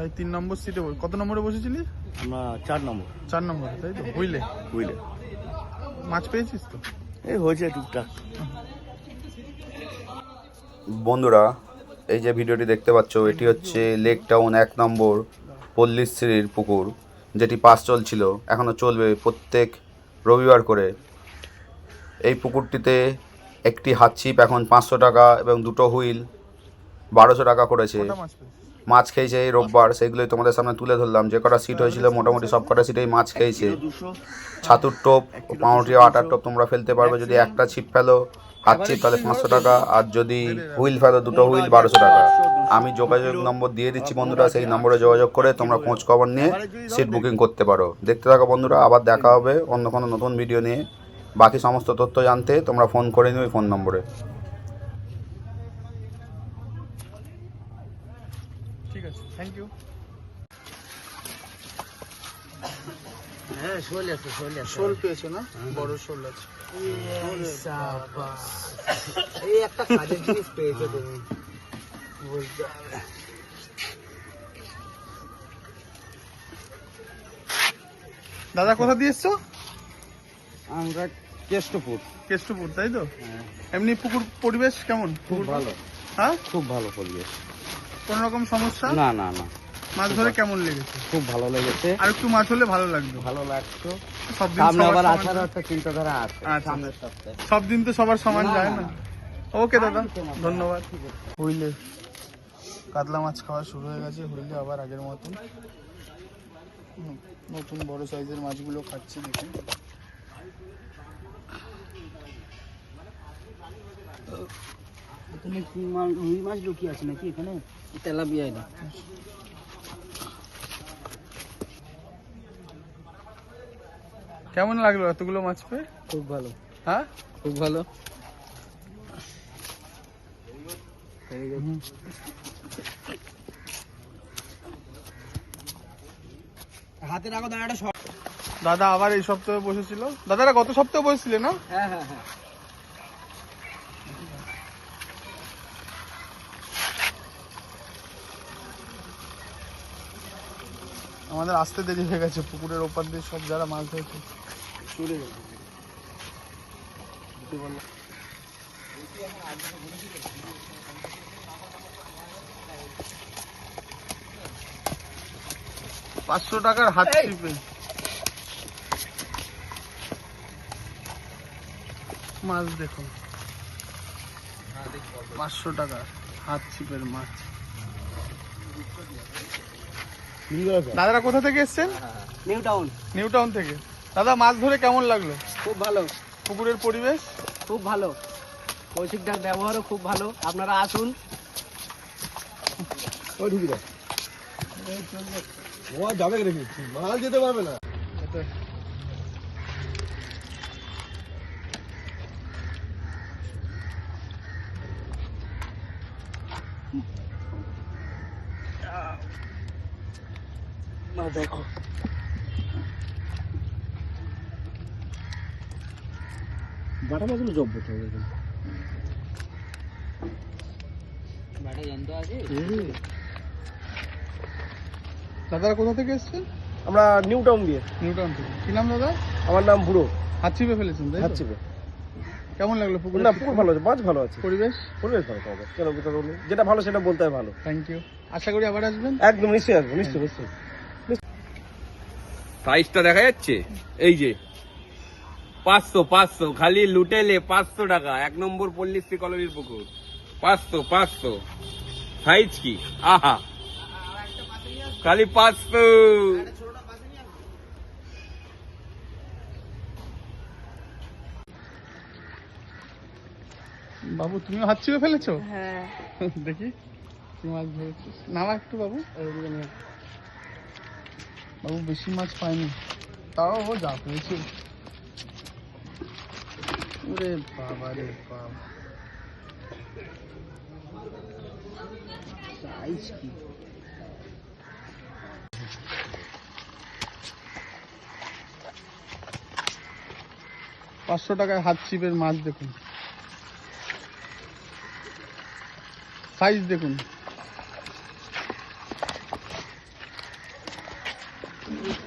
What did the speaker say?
ভাই তিন নম্বর সিটে কত নম্বরে বসেছিলি? আমরা চার নম্বর। চার নম্বরে তাই তো? মাছ পেয়েছিস তো? এই হয়েছে টুকটাক। বন্ধুরা এই যে ভিডিওটি দেখতে পাচ্ছ এটি হচ্ছে লেক টাউন এক নম্বর পল্লীশ্রীর পুকুর যেটি পাস চলছিল এখনও চলবে প্রত্যেক রবিবার করে। এই পুকুরটিতে একটি হাত ছিপ এখন পাঁচশো টাকা এবং দুটো হুইল বারোশো টাকা করেছে। মাছ খেয়েছে, এই রোববার সেইগুলোই তোমাদের সামনে তুলে ধরলাম। যে কটা সিট হয়েছিল, মোটামুটি সব কটা সিটেই মাছ খেয়েছে। ছাতুর টোপ, পাউরুটি আটার টোপ তোমরা ফেলতে পারবে। যদি একটা ছিপ ফেলো, হাত ছিপ, তাহলে পাঁচশো টাকা। আর যদি হুইল ফেলো, দুটো হুইল, বারোশো টাকা। আমি যোগাযোগ নম্বর দিয়ে দিচ্ছি বন্ধুরা, সেই নম্বরে যোগাযোগ করে তোমরা খোঁজ খবর নিয়ে সিট বুকিং করতে পারো। দেখতে থাকো বন্ধুরা, আবার দেখা হবে অন্য কোনো নতুন ভিডিও নিয়ে। বাকি সমস্ত তথ্য জানতে তোমরা ফোন করে নিও ফোন নম্বরে। আছে থ্যাংক ইউ হ্যাঁ শোল আছে শোল আছে। শোল পেয়েছ না? বড় শোল আছে। এই একটা কাজের জিনিস পেয়েছ তুমি। বলতে দাদা কোথা দিয়ে এসছো? আমরা কেষ্টপুর। কেষ্টপুর তাই তো? এমনি পুকুর পরিবেশ কেমন? খুব পুকুর ভালো। হ্যাঁ? খুব ভালো পরিবেশ। কোনো রকম সমস্যা? না না না। মাছ ধরে কেমন লেগেছে? খুব ভালো লেগেছে। আর একটু মাছ হলে ভালো লাগতো ভালো লাগতো। সব দিন সামনে আবার আসার একটা চিন্তাধারা আছে। আচ্ছা। সামনের সপ্তাহে। সব দিন তো সবার সমান যায় না। ওকে দাদা। ধন্যবাদ। হুইলে কাতলা মাছ খাওয়া শুরু হয়ে গেছে হুইলে আবার আগের মতন। নতুন বড় সাইজের মাছগুলো খাচ্ছি দেখুন এখানে কি মাছ রুই মাছ লুকিয়ে আছে নাকি এখানে? তেলাপিয়া কেমন লাগল এতগুলো মাছ পেয়ে? খুব ভালো। হ্যাঁ? খুব ভালো। হাতে রাখো দাদা আবার এই সপ্তাহে বসেছিল। দাদারা গত সপ্তাহে বসেছিলে না? হ্যাঁ হ্যাঁ হ্যাঁ। আমাদের আসতে দেরি হয়ে গেছে পুকুরের ওপার দিয়ে সব যারা মাছ ধরেছে। চলে যাবে পাঁচশো টাকার হাত ছিপে মাছ দেখুন। পাঁচশো টাকার হাত ছিপের মাছ। দাদারা কোথা থেকে এসছেন? New town. নিউ টাউন থেকে। দাদা মাছ ধরে কেমন লাগল? খুব ভালো। পুকুরের পরিবেশ? খুব ভালো। কৌশিকদার ব্যবহারও খুব ভালো। আপনারা আসুন। ও যাবে মাল যেতে পারবে না। দেখো বাটা মাছগুলো জব্দ গেছে বাটা আছে? দাদারা কোথা থেকে এসছেন আমরা নিউ টাউন দিয়ে। নিউ টাউন থেকে। কি নাম দাদা? আমার নাম বুড়ো। হাত ফেলেছেন তাই তো? হাচ্ছি কেমন লাগল পুকুর? না পুকুর ভালো আছে মাছ ভালো আছে। পরিবেশ? পরিবেশ ভালো পাবে কেন? যেটা ভালো সেটা বলতে হয় ভালো। থ্যাংক ইউ আশা করি আবার আসবেন? একদম নিশ্চয়ই আসব নিশ্চয়ই নিশ্চয়ই। সাইজটা দেখা যাচ্ছে? এই যে পাঁচশো পাঁচশো খালি লুটেলে পাঁচশো টাকা। এক নম্বর পল্লীশ্রী কলোনির পুকুর। পাঁচশো পাঁচশো। সাইজ কি? আহা। খালি পাঁচশো। বাবু তুমিও হাত ছিপে ফেলেছো? হ্যাঁ। দেখি কি মাছ ধরেছিস। নামা একটু বাবু। বাবু বেশি মাছ পাইনি। তাও ও যা পেয়েছে। ওরে বাবা রে বাবা। সাইজ কি? পাঁচশো টাকায় হাত ছিপের মাছ দেখুন। সাইজ দেখুন।